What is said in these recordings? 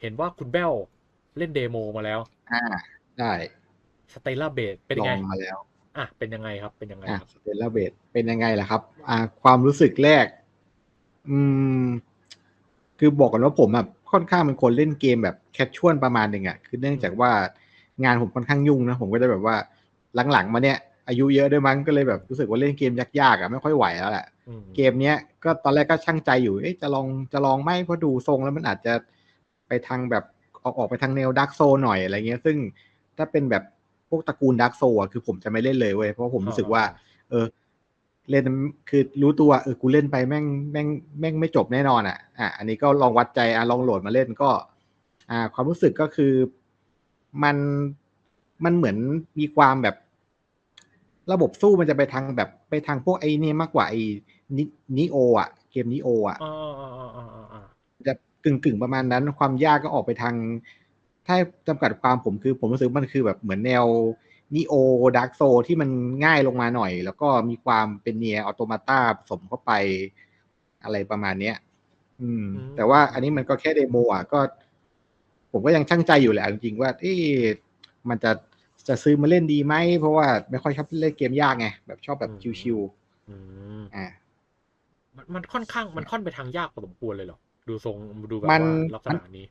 เห็นว่าคุณแบ้วเล่นเดโมมาแล้ว อ่าได้สเตล่าเบดเป็นลยังอไง งมาแล้ว อะ เป็นยังไงครับ เป็นยังไงอะครับ สเตลล่าเบดเป็นยังไงล่ะครับ อ่า ความรู้สึกแรก อืม คือบอกกันว่าผมอะค่อนข้างเป็นคนเล่นเกมแบบแคชชวลประมาณหนึ่งอะคือเนื่องจากว่างานผมค่อนข้างยุ่งนะ ผมก็จะแบบว่าหลังๆมาเนี้ยอายุเยอะด้วยมั้งก็เลยแบบรู้สึกว่าเล่นเกมยากๆอะไม่ค่อยไหวแล้วแหละ อืมเกมเนี้ยก็ตอนแรกก็ช่างใจอยู่ เอ๊ะจะลองจะลองไหมเพราะดูทรงแล้วมันอาจจะ ไปทางแบบออกออกไปทางแนวดักโซหน่อยอะไรเงี้ย ซึ่งถ้าเป็นแบบพวกตระกูลดักโซอะคือผมจะไม่เล่นเลยเว้ยเพราะผมรู้สึกว่า เออ เล่นคือรู้ตัวเออกูเล่นไปแม่งแม่งแม่งไม่จบแน่นอนอะอะอันนี้ก็ลองวัดใจอะลองโหลดมาเล่นก็ อ่า ความรู้สึกก็คือมันมันเหมือนมีความแบบ ระบบสู้มันจะไปทางแบบไปทางพวกไอ้นี่มากกว่าไอ้นินิโออะ เกมนิโออะ กึ่งกึ่งๆประมาณนั้น ความยากก็ออกไปทาง ถ้าจำกัดความผมคือ ผมรู้สึกมันคือแบบเหมือนแนวนิโอดาร์กโซที่มันง่ายลงมาหน่อย แล้วก็มีความเป็นเนียออโตมาตาผสมเข้าไปอะไรประมาณเนี้ย อืม แต่ว่าอันนี้มันก็แค่เดโมอะก็ ผมก็ยังช่างใจอยู่แหละจริงๆว่าเอ๊ะมันจะจะซื้อมาเล่นดีไหม เพราะว่าไม่ค่อยชอบเล่นเกมยากไง แบบชอบแบบชิวอืมๆอ่ามันมันค่อนข้างมันค่อนไปทางยากพอสมควรเลยเหรอ ดูทรงดูแบบมันว่าลักษณะนี้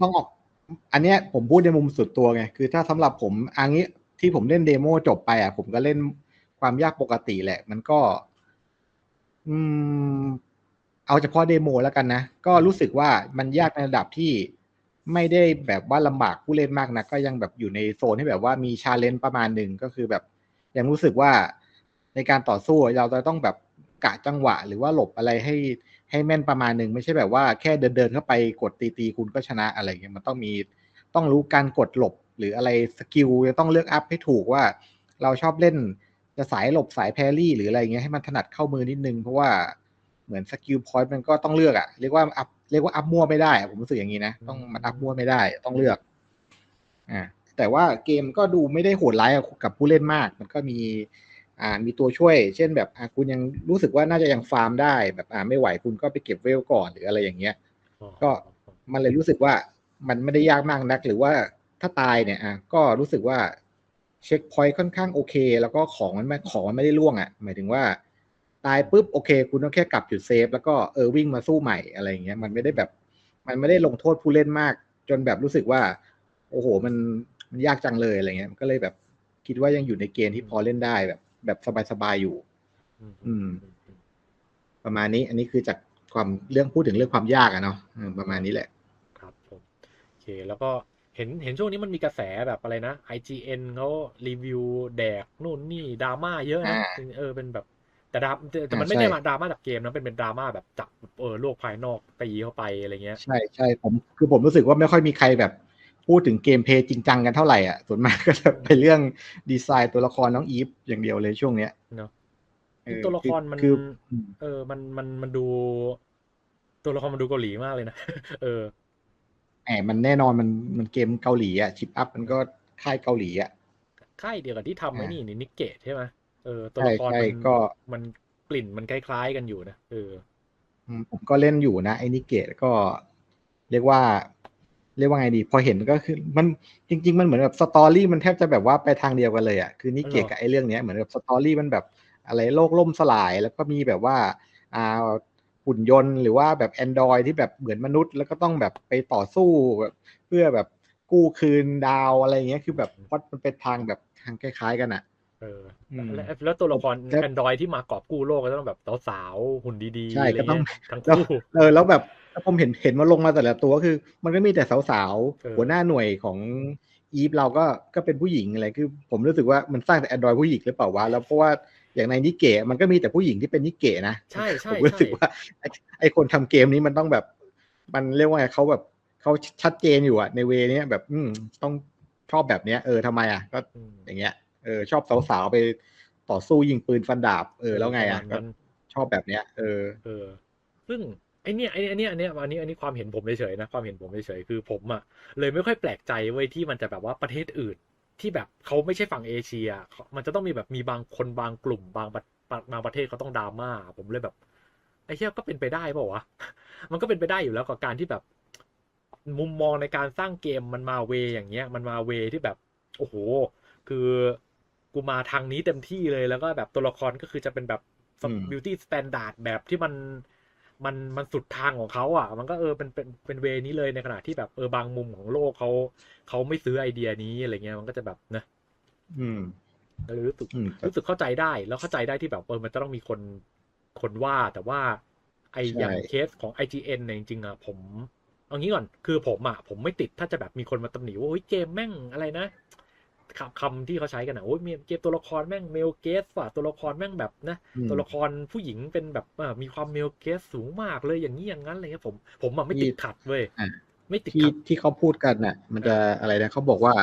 ต้องออก อันเนี้ยผมพูดในมุมสุดตัวไง คือถ้าสำหรับผมอันนี้ที่ผมเล่นเดโมจบไปอะ ผมก็เล่นความยากปกติแหละ มันก็ อืม เอาเฉพาะเดโมแล้วกันนะ ก็รู้สึกว่ามันยากในระดับที่ไม่ได้แบบว่าลำบากผู้เล่นมากนะก็ยังแบบอยู่ในโซนที่แบบว่ามีชาเลนจ์ประมาณหนึ่งก็คือแบบ ยังรู้สึกว่าในการต่อสู้เราจะต้องแบบกะจังหวะ หรือว่าหลบอะไรให้ ให้แม่นประมาณหนึ่งไม่ใช่แบบว่าแค่เดินเดินๆเข้าไปกดตีตีๆคุณก็ชนะอะไรเงี้ยมันต้องมีต้องรู้การกดหลบหรืออะไรสกิลจะต้องเลือกอัพให้ถูกว่า เราชอบเล่นจะสายหลบสายแพรรี่ หรืออะไรเงี้ยให้มันถนัดเข้ามือนิดนึง เพราะว่าเหมือนสกิลพอยต์มันก็ต้องเลือกอะเรียกว่าอัพเรียกว่าอัพมั่วไม่ได้อะผมรู้สึกอย่างนี้นะต้องมันอัพมั่วไม่ได้ต้องเลือกอ่าแต่ว่าเกมก็ดูไม่ได้โหดร้ายกับผู้เล่นมาก มันก็มี อ่ามีตัวช่วย เช่นแบบอ่าคุณยังรู้สึกว่าน่าจะยังฟาร์มได้แบบอ่าไม่ไหวคุณก็ไปเก็บเวลก่อนหรืออะไรอย่างเงี้ย ก็มันเลยรู้สึกว่ามันไม่ได้ยากมากนัก หรือว่าถ้าตายเนี่ยอะก็รู้สึกว่าเช็คพอยต์ค่อนข้างโอเค แล้วก็ของมันไม่ของมันไม่ได้ล่วงอะหมายถึงว่า ตายปุ๊บโอเค คุณต้องแค่กลับจุดเซฟแล้วก็เออวิ่งมาสู้ใหม่อะไรอย่างเงี้ยมันไม่ได้แบบ มันไม่ได้ลงโทษผู้เล่นมาก จนแบบรู้สึกว่า โอ้โหมันมันยากจังเลยอะไรเงี้ยมันก็เลยแบบคิดว่ายังอยู่ในเกณฑ์ที่พอเล่นได้แบบ แบบสบายๆอยู่ อืม ประมาณนี้ อันนี้คือจากความเรื่องพูดถึงเรื่องความยากอะเนาะอืมประมาณนี้แหละ ครับผมโอเค แล้วก็เห็นเห็นช่วงนี้มันมีกระแสแบบอะไรนะ IGN เขารีวิวแดกนู่นนี่ดราม่าเยอะนะอ่าเออเป็นแบบแต่ดราแต่แต่มันอ่าไม่ได้ใช่มาดราม่าจากเกมนะเป็นเป็นดราม่าแบบจากเออโลกภายนอกตีเข้าไปอะไรเงี้ย ใช่ใช่ผมคือผมรู้สึกว่าไม่ค่อยมีใครแบบ พูดถึงเกมเพลย์จริงจังกันเท่าไหร่อะส่วนมากก็จะไปเรื่องดีไซน์ตัวละครน้องอีฟอย่างเดียวเลยช่วงเนี้ยเนาะเออตัวละครมันคืออืมเออมันมันมันดู ตัวละครมันดูเกาหลีมากเลยนะเออแหมมันแน่นอนมันมันเกมเกาหลีอะชิปอัพมันก็ค่ายเกาหลีอะค่ายเดียวกับที่ทำไอ้อ่านี่นี่นิกเกตใช่ไหมเออตัวใช่ละครใช่มันก็มันกลิ่นมันคล้ายๆกันอยู่นะเอออืมผมก็เล่นอยู่นะไอ้นิเกตก็เรียกว่า เรียกว่าไงดี พอเห็นก็คือมันจริง ๆ มันเหมือนแบบสตอรี่มันแทบจะแบบว่าไปทางเดียวกันเลยอะคือนิเกตเหรอกับไอ้เรื่องเนี้ยเหมือนแบบสตอรี่มันแบบอะไรโลกล่มสลาย แล้วก็มีแบบว่าอ่าหุ่นยนต์หรือว่าแบบ Android ที่แบบเหมือนมนุษย์ แล้วก็ต้องแบบไปต่อสู้แบบเพื่อแบบกู้คืนดาวอะไรเงี้ยคือแบบพล็อดมันเป็นทางแบบทางคล้ายๆกันอะเอออืมแล้วแล้วตัวละครแล้วแอนดรอยที่มากอบกู้โลกก็ต้องแบบสาวๆหุ่นดีๆใช่อะไรก็ต้องเงี้ยทั้งแล้วคู่เออแล้วแบบ ผมเห็นเห็นมันลงมาแต่ละตัวก็คือ มันก็มีแต่สาวเออๆหัวหน้าหน่วยของอีฟเราก็ก็เป็นผู้หญิงอะไรคือ ผมรู้สึกว่ามันสร้างแต่แอนดรอยผู้หญิงหรือเปล่าวะแล้วเพราะว่าอย่างในนิเกะมันก็มีแต่ผู้หญิงที่เป็นนิเกะนะใช่ใช่ผมรู้สึกใช่ว่าไอ้ไอคนทำเกมนี้มันต้องแบบ มันเรียกว่าไงเขาแบบเขาชัดเจนอยู่อะในเวเนี้ยแบบอืมต้องชอบแบบเนี้ยเออทำไมอะก็อืมอย่างเงี้ยเออชอบสาวๆไปต่อสู้ยิงปืนฟันดาบ เออแล้วไงอะประมาณก็นั้นชอบแบบเนี้ย เออ เออ ซึ่ง ไอเนี้ยไอไอเนี้ยอันเนี้ยอันนี้อันนี้ความเห็นผมเฉยๆนะความเห็นผมเฉยๆคือผมอะเลยไม่ค่อยแปลกใจเว้ยที่มันจะแบบว่าประเทศอื่น ที่แบบเขาไม่ใช่ฝั่งเอเชียเขามันจะต้องมีแบบมีบางคนบางกลุ่มบางประบางประเทศเขาต้องดราม่าผมเลยแบบไอ้เหี้ยก็เป็นไปได้เปล่าวะ มันก็เป็นไปได้อยู่แล้วกับการที่แบบ มุมมองในการสร้างเกมมันมาเวอย่างเงี้ย มันมาเวที่แบบ โอ้โห คือกูมาทางนี้เต็มที่เลยแล้วก็แบบตัวละครก็คือจะเป็นแบบอืมบิวตี้สแตนดาร์ดแบบที่มัน มันมันสุดทางของเขาอะ มันก็เออเป็นเป็นเป็นเวนี้เลยในขณะที่แบบเออบางมุมของโลกเขาเขาไม่ซื้อไอเดียนี้อะไรเงี้ยมันก็จะแบบนะอืมก็เลยรู้สึกอืมรู้สึกเข้าใจได้ แล้วเข้าใจได้ที่แบบเออมันจะต้องมีคนคนว่าแต่ว่าไอใช่อย่างเคสของ IGN เนี่ยจริงๆอะผมเอางี้ก่อนคือผมอะผมไม่ติดถ้าจะแบบมีคนมาตำหนิว่าโอ้ยเกมแม่งอะไรนะ คำคำที่เขาใช้กันอะโอ้ยมีเกมตัวละครแม่งเมลเกสว่ะตัวละครแม่งแบบนะอืมตัวละครผู้หญิงเป็นแบบอ่ามีความเมลเกสสูงมากเลยอย่างนี้อย่างนั้นอะไรเงี้ยผม ผมอะไม่ติดขัดเว้ยอะไม่ติดที่ขัดที่เขาพูดกันน่ะ มันจะอะไรนะเขาบอกว่า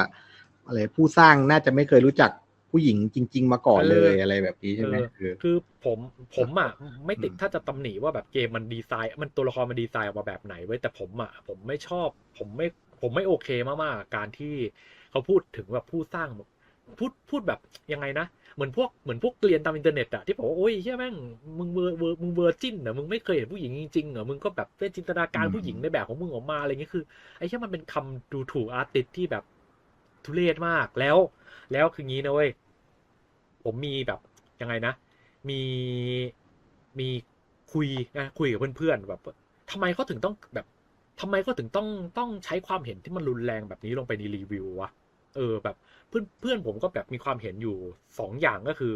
อะไรผู้สร้างน่าจะไม่เคยรู้จักผู้หญิงจริง ๆ มาก่อนเลยอะไรแบบนี้ใช่ไหมเออเออคือผมผมอะไม่ติดอืมถ้าจะตำหนิว่าแบบเกมมันดีไซน์ มันตัวละครมันดีไซน์ออกมาแบบไหนไว้ยแต่ผมอะผมไม่ชอบ ผมไม่ผมไม่โอเคมากๆกับการที่ เขาพูดถึงแบบผู้สร้างพูดพูดแบบยังไงนะเหมือนพวกเหมือนพวกเรียนตามอินเทอร์เน็ตอะที่บอกว่าโอ้ยเฮียแม่งมึงเวอร์มึงเวอร์จินเหรอมึงไม่เคยเห็นผู้หญิงจริงๆเหรอมึงก็แบบเป็นจินตนาการผู้หญิงในแบบของมึงออกมาอะไรเงี้ยคือไอ้เหี้ยมันเป็นคำดูถูกอาร์ติสที่แบบทุเรศมากแล้ว แล้วคืองี้นะเว้ยผมมีแบบยังไงนะ มีมีคุยนะคุยกับเพื่อนๆแบบทำไมเขาถึงต้องแบบทำไมเขาถึงต้องต้องใช้ความเห็นที่มันรุนแรงแบบนี้ลงไปในรีวิววะ เออแบบเพื่อนเพื่อนผมก็แบบมีความเห็นอยู่สองอย่างก็คือ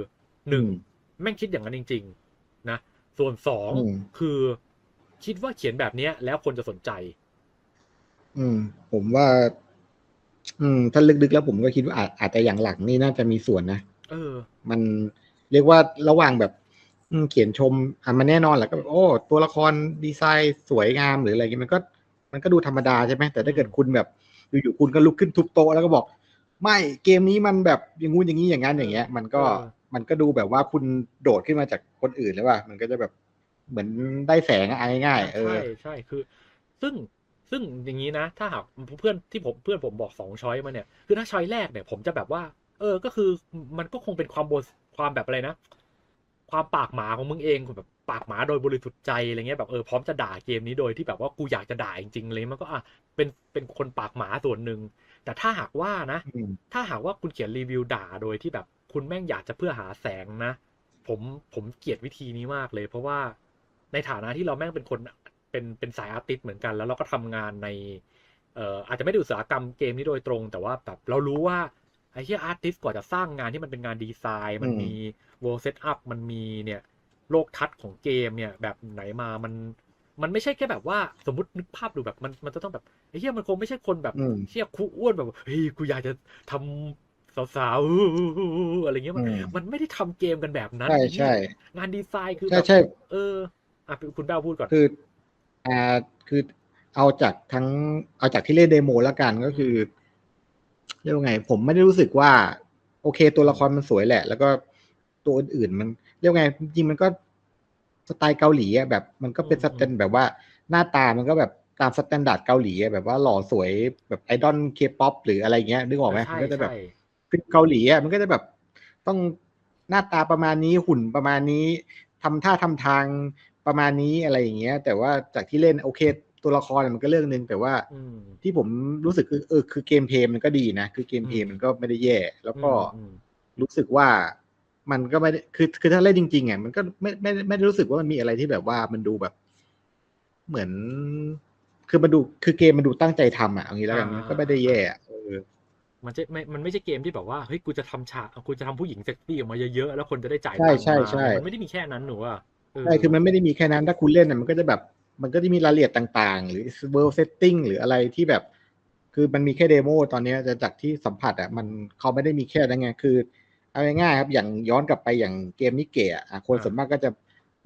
หนึ่งอืมแม่งคิดอย่างนั้นจริง ๆ นะ ส่วนสองอืมคือคิดว่าเขียนแบบเนี้ย แล้วคนจะสนใจ อืม ผมว่า อืม ถ้าลึกๆแล้วผมก็คิดว่าอาจอาจจะอย่างหลังนี่น่าจะมีส่วนนะเออ มันเรียกว่าระหว่างแบบอืมเขียนชมอะมันแน่นอนแหละก็แบบโอ้ตัวละครดีไซน์สวยงามหรืออะไรเงี้ยมันก็ มันก็ดูธรรมดาใช่ไหมแต่ถ้าเกิดคุณแบบอยู่ๆคุณก็ลุกขึ้นทุบโต๊ะแล้วก็บอก ไม่เกมนี้มันแบบอย่างงู้นอย่างนี้อย่างนั้นอย่างเงี้ย มันก็เออมันก็ดูแบบว่าคุณโดดขึ้นมาจากคนอื่นแล้วว่า มันก็จะแบบเหมือนได้แสงอะง่ายๆเออใช่ใช่คือ ซึ่งซึ่งอย่างนี้นะ ถ้าหากเพื่อนที่ผมเพื่อนผมบอกสองช้อยมาเนี่ยคือถ้าช้อยแรกเนี่ย ผมจะแบบว่า เออก็คือมันก็คงเป็นความบนความแบบอะไรนะ ความปากหมาของมึงเองแบบปากหมาโดยบริสุทธิ์ใจอะไรเงี้ยแบบเออพร้อมจะด่าเกมนี้โดยที่แบบว่ากูอยากจะด่าจริงๆเลยมันก็อะเป็นเป็นคนปากหมาส่วนหนึ่ง แต่ถ้าหากว่านะอืมถ้าหากว่าคุณเขียนรีวิวด่าโดยที่แบบคุณแม่งอยากจะเพื่อหาแสงนะ ผมผมเกลียดวิธีนี้มากเลย เพราะว่าในฐานะที่เราแม่งเป็นคนเป็นเป็นสายอาร์ติสต์เหมือนกัน แล้วเราก็ทำงานในเอ่ออาจจะไม่ได้อุตสาหกรรมเกมนี้โดยตรง แต่ว่าแบบเรารู้ว่าไอ้ที่อาร์ติสต์กว่าจะสร้างงานที่มันเป็นงานดีไซน์ มันอืมมี world setup มันมีเนี่ยโลกทัศน์ของเกมเนี่ยแบบไหนมามัน มันไม่ใช่แค่แบบว่าสมมตินึกภาพดูแบบมันมันจะต้องแบบไอ้เหี้ยมันคงไม่ใช่คนแบบอืม เชี่ยคุอ้วนแบบเฮ้ยกูอยากจะทำสาวๆอู้อะไรเงี้ยมัน อืมมันไม่ได้ทำเกมกันแบบนั้นใช่ไอ้เหี้ยใช่งานดีไซน์คือใช่แบบใช่ เอออะคุณแป้วพูดก่อน คืออ่าคือเอาจากทั้งเอาจากที่เล่นเดโมแล้วกันก็คือเรียกว่าไง ผมไม่ได้รู้สึกว่า โอเค ตัวละครมันสวยแหละ แล้วก็ตัวอื่นๆมันเรียกว่าไงจริงๆมันก็ สไตล์เกาหลีอะแบบมันก็เป็นอืมสแตนแบบว่าหน้าตามันก็แบบตามสแตนดาร์ดเกาหลีอะแบบว่าหล่อสวยแบบไอดอลเคป๊อปหรืออะไรเงี้ยนึกออกไหมมันใช่ก็จะแบบใช่คือเกาหลีอะมันก็จะแบบต้องหน้าตาประมาณนี้หุ่นประมาณนี้ทำท่าทำทางประมาณนี้อะไรอย่างเงี้ย แต่ว่าจากที่เล่นโอเค ตัวละครมันก็เรื่องหนึ่งแต่ว่าอืมที่ผมรู้สึกคือเออคือเกมเพลย์มันก็ดีนะ คือเกมเพลย์อืมมันก็ไม่ได้แย่ แล้วก็อืมรู้สึกว่า มันก็ไม่ได้คือคือถ้าเล่นจริงๆอะมันก็ไม่ไม่ไม่ได้รู้สึกว่ามันมีอะไรที่แบบว่ามันดูแบบ เหมือน คือมันดูคือเกมมันดูตั้งใจทำอะเอางี้แล้วกันมันก็ไม่ได้แย่อะเออมันจะไม่มันไม่ใช่เกมที่แบบว่าเฮ้ยกูจะทำฉากกูจะทำผู้หญิงเซ็กซี่ออกมาเยอะๆแล้วคนจะได้จ่ายใช่ตังค์ใช่มาใช่มันไม่ได้มีแค่นั้นหนูอะเใช่คือมันไม่ได้มีแค่นั้นถ้าคุณเล่นน่ะมันก็จะแบบ มันก็จะมีรายละเอียดต่าง ๆ หรือ world setting หรืออะไรที่แบบ คือมันมีแค่เดโมตอนเนี้ยจะจากที่สัมผัสอะมันเขาไม่ได้มีแค่นั้นไงคือ เอาง่ายๆครับอย่างย้อนกลับไปอย่างเกมนิเกะอะคนอ่าส่วนมากก็จะ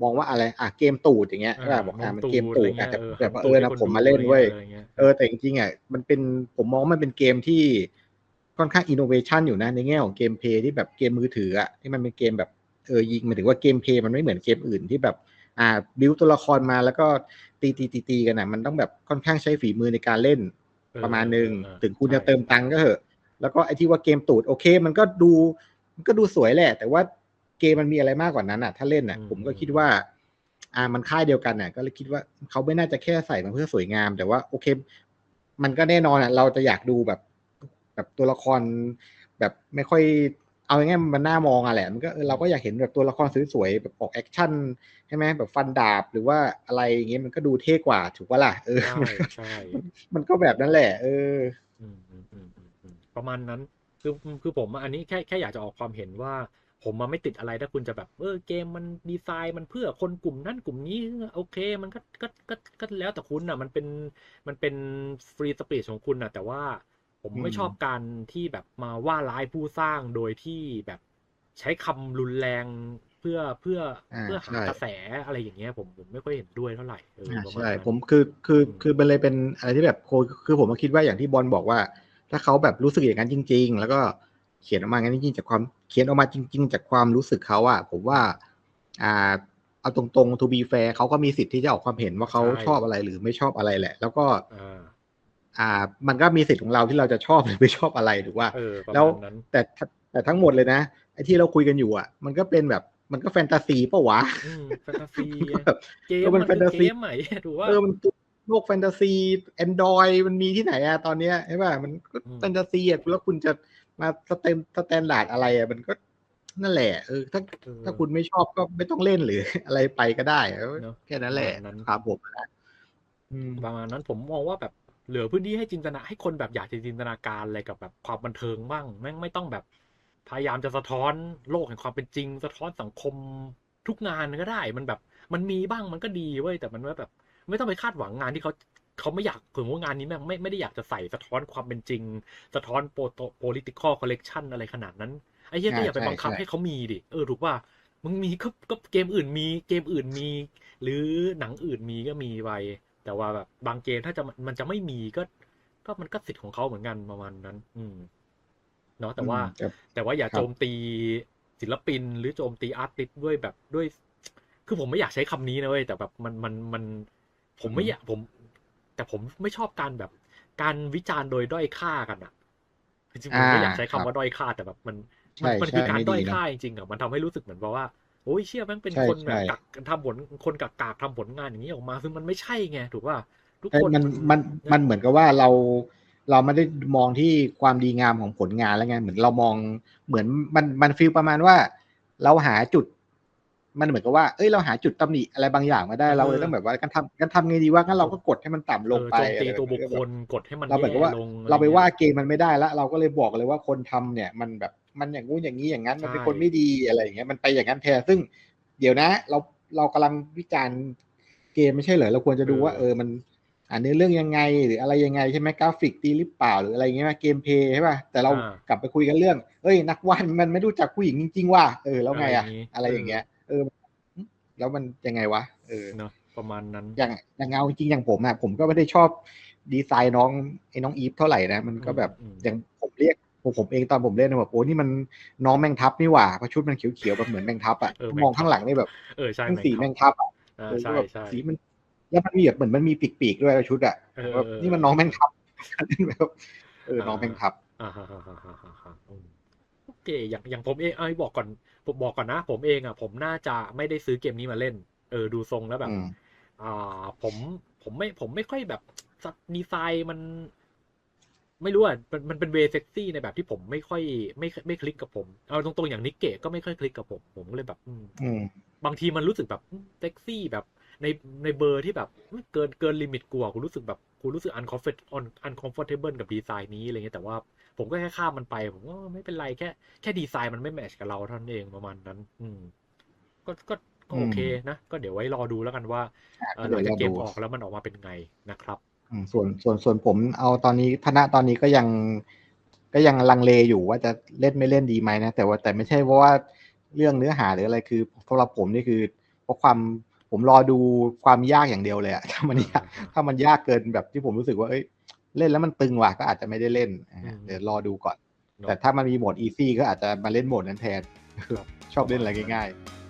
มองว่าอะไรอะเกมตูดอย่างเงี้ยอ่าก็บอกอะมันตูดเกมตูดอะไรเงี้อาจยจะเออแบบว่าทำตูเอดอให้นะคนผมดูมาเล่นเว้ยอะไรเงี้ยเออแต่จริงๆอะมันเป็นผมมองว่ามันเป็นเกมที่ค่อนข้างอินโนเวชันอยู่นะในแง่ของเกมเพลย์ที่แบบเกมมือถืออะที่มันเป็นเกมแบบเออยิงหมายถึงว่าเกมเพลย์มันไม่เหมือนเกมอื่นที่แบบอ่าบิวตัวละครมาแล้วก็ตีตีตีตีกันอะมันต้องแบบค่อนข้างใช้ฝีมือในการเล่นเออประมาณหนึ่งเออถึงคุณจะใช่เติมตังค์ก็เถอะ แล้วก็ไอ้ที่ว่าเกมตูดโอเค มันก็ดู มันก็ดูสวยแหละ แต่ว่าเกมมันมีอะไรมากกว่านั้นอะ ถ้าเล่นอะ ผมก็คิดว่า อ่ามันค่ายเดียวกันอะ ก็เลยคิดว่าเขาไม่น่าจะแค่ใส่มาเพื่อสวยงาม แต่ว่าโอเค มันก็แน่นอนอะ เราจะอยากดูแบบแบบตัวละครแบบไม่ค่อยเอาง่ายๆมันน่ามองอะแหละมันก็เออเราก็อยากเห็นแบบตัวละครสวยๆแบบออกแอคชั่นใช่ไหมแบบฟันดาบหรือว่าอะไรอย่างเงี้ยมันก็ดูเท่กว่าถูกปะล่ะเออใช่มันก็ใช่มันก็แบบนั้นแหละ เอออืมอืมอืมอืมอืมประมาณนั้น คือคือผมอะอันนี้แค่แค่อยากจะออกความเห็นว่า ผมมาไม่ติดอะไรถ้าคุณจะแบบเออเกมมันดีไซน์มันเพื่อคนกลุ่มนั้นกลุ่มนี้ โอเค มันก็ก็ก็ก็แล้วแต่คุณอะ มันเป็นมันเป็นฟรีสปีดของคุณอะ แต่ว่าผมไม่อืมชอบการที่แบบมาว่าร้ายผู้สร้างโดยที่แบบใช้คำรุนแรงเพื่อเพื่ออ่าเพื่อหาใช่กระแสอะไรอย่างเงี้ยผมผมไม่ค่อยเห็นด้วยเท่าไหร่เอออ่าประมาณใช่นั้นผมคือคืออืมคือมันเลยเป็นอะไรที่แบบโคคือผมก็คิดว่าอย่างที่บอลบอกว่า ถ้าเขาแบบรู้สึกอย่างนั้นจริง ๆ แล้วก็เขียนออกมางั้นจริงๆจากความเขียนออกมาจริง ๆ จากความรู้สึกเขาอะผมว่า อ่า เอาตรงๆ to be fair เขาก็มีสิทธิ์ที่จะออกความเห็นว่าเขาใช่ชอบอะไรหรือไม่ชอบอะไรแหละ แล้วก็อ่าอ่า มันก็มีสิทธิ์ของเราที่เราจะชอบหรือไม่ชอบอะไรถูกว่าเออประแล้วมาณนั้นแต่แต่ทั้งหมดเลยนะไอ้ที่เราคุยกันอยู่อะมันก็เป็นแบบมันก็แฟนตาซีปะวะอืมแฟนตาซีก็แบบเกมเออมันมันแฟนคืตาอซีเกมใหม่ถูกว่าเออมัน โลกแฟนตาซีแอนดรอยมันมีที่ไหนอะตอนเนี้ยใช่ป่ะมันก็อืมแฟนตาซีอะแล้วคุณจะมาสเตมสแตนดาร์ดอะไรอะมันก็นั่นแหละเออถ้าเออถ้าคุณไม่ชอบก็ไม่ต้องเล่นหรืออะไรไปก็ได้เออเนอะแค่นั้นแหละประมาณนั้นครับผมนะอืมประมาณนั้นผมมองว่าแบบเหลือพื้นที่ให้จินตนาให้คนแบบอยากจะจินตนาการอะไรกับแบบความบันเทิงบ้างแม่งไม่ต้องแบบ พยายามจะสะท้อนโลกแห่งความเป็นจริง สะท้อนสังคมทุกงานก็ได้ มันแบบมันมีบ้างมันก็ดีเว้ยแต่มันว่าแบบ ไม่ต้องไปคาดหวังงานที่เขาเขาไม่อยากถึงว่างานนี้แม่งไม่ไม่ได้อยากจะใส่สะท้อนความเป็นจริง สะท้อนโปรโต political correction อะไรขนาดนั้น ไอ้เหี้ยก็อย่าไปใช่บังคับใช่ให้เขามีดิ เออถูกว่ามึงมีก็ก็เกมอื่นมีเกมอื่นมี หรือหนังอื่นมีก็มีไปแต่ว่าแบบบางเกมถ้าจะมันจะไม่มีก็ ก็มันก็สิทธิ์ของเขาเหมือนกันประมาณนั้น อืมเนาะแต่ว่าอืมแต่ว่าอย่าครับโจมตีศิลปิน หรือโจมตีอาร์ติสต์ด้วยแบบด้วย คือผมไม่อยากใช้คำนี้นะเว้ยแต่แบบมันมันมัน ผมไม่อยากผม แต่ผมไม่ชอบการแบบ การวิจารณ์โดยด้อยค่ากันอะจริงๆผมไม่อยากใช้คำว่าด้อยค่าแต่แบบมันใช่มันคือใช่การไม่ด้อยดีนะค่าจริงๆอะมันทำให้รู้สึกเหมือนแบบว่าโอ้ยเชื่อแม่งเป็นใช่คนแบบใช่กักทำผลคนกักกากทำผลงานอย่างนี้ออกมาซึ่งมันไม่ใช่ไงถูกป่ะทุกใช่คนมันมันมันเหมือนกับว่าเราเราไม่ได้มองที่ความดีงามของผลงานแล้วไงเหมือนเรามองเหมือนมันมันฟีลประมาณว่า เราหาจุด มันเหมือนกับว่า เอ้ยเราหาจุดตำหนิอะไรบางอย่างมาได้เราเลยต้องแบบว่าการทำการทำไงดีว่างั้นเราก็กดให้มันต่ำลงไปเออโจมตีอะไรตัวบุคแบบคนี้ลกดให้มันเราเหมือนกับแย่ว่าลงเราไปอะว่างี้ยเกมมันไม่ได้แล้วเราก็เลยบอกเลยว่าคนทำเนี่ย มันแบบมันอย่างงู้นอย่างนี้อย่างนั้นมันเป็นใช่คนไม่ดีอะไรอย่างเงี้ยมันไปอย่างนั้นแทนซึ่ง เดี๋ยวนะ เราเรากำลังวิจารณ์เกมไม่ใช่เหรอเราควรจะดูว่าเออมันอ่านเนื้อเรื่องยังไงหรืออะไรยังไงใช่ไหมกราฟิกดีหรือเปล่าหรืออะไรอย่างเงี้ยเกมเพย์ใช่ป่ะแต่เราอ่ากลับไปคุยกันเรื่อง เอ้ย นักวาดมันไม่รู้จักผู้หญิงจริงๆว่ะเออแล้วไงอะอะไรอย่างงี้อะไรอย่างเงี้ย เออ แล้วมันยังไงวะเออเนาะประมาณนั้น อย่างอย่างเงาจริงๆอย่างผมอะผมก็ไม่ได้ชอบดีไซน์น้องไอ้น้องอีฟเท่าไหร่นะ มันก็แบบอืมอย่างผมเรียกผมผมเองตอนผมเล่นนะแบบโอ้นี่มันน้องแมงทับนี่หว่าเพราะชุดมันเขียวๆแบบเหมือนแมงทับอะเออมองข้างหลังนี่แบบเออใช่ทั้งสีแมแมงงทับทับอะอ่าเออใช่ก็แบบใช่สีมันแล้วมันมีแบบเหมือนมันมีปีกๆด้วยชุดอะเออแบบเออนี่มันน้องแมงทับแบบเออน้องแมงทับอ่าฮะ ฮะฮะฮะฮะฮะอืมโอเคอย่างอย่างผมเองเอ้ยบอกก่อนผมบอกก่อนนะ ผมเองอะ ผมน่าจะไม่ได้ซื้อเกมนี้มาเล่น เออดูทรงแล้วแบบอืมอ่า ผมผมไม่ผมไม่ค่อยแบบดีไซน์มัน ไม่รู้อะมันมันเป็นเวเซ็กซี่ในแบบที่ผมไม่ค่อยไม่ไม่คลิกกับผมเอาตรงๆอย่างนิกเกะก็ไม่ค่อยคลิกกับผม ผมก็เลยแบบ อืมอืมบางทีมันรู้สึกแบบเซ็กซี่แบบในในเบอร์ที่แบบเกินเกินลิมิตกลัวกูรู้สึกแบบกูรู้สึก uncomfort uncomfortable กับดีไซน์นี้อะไรเงี้ยแต่ว่า ผมก็แค่ข้ามมันไป ผมก็ไม่เป็นไรแค่แค่ดีไซน์มันไม่แมทช์กับเราเท่านั้นเองประมาณนั้น อืม ก็ก็ก็โอเคนะก็เดี๋ยวไว้รอดูแล้วกันว่าเอ่อหลังจากเกมออกแล้วมันออกมาเป็นไงนะครับอืมส่วนส่วนส่วนผมเอาตอนนี้คณะตอนนี้ก็ยัง ก็ยังลังเลอยู่ว่าจะเล่นไม่เล่นดีไหมนะแต่ว่าแต่ไม่ใช่เพราะว่าเรื่องเนื้อหาหรืออะไรคือสำหรับผมนี่คือเพราะความผมรอดูความยากอย่างเดียวเลยอะถ้ามันยากถ้ามันยากเกินแบบที่ผมรู้สึกว่าเอ้ย เล่นแล้วมันตึงว่ะก็อาจจะไม่ได้เล่นอะอืมเดี๋ยวรอดูก่อนเนอะแต่ถ้ามันมีโหมดอีซี่ก็อาจจะมาเล่นโหมดนั้นแทนชอบเล่นอะไรง่ายๆ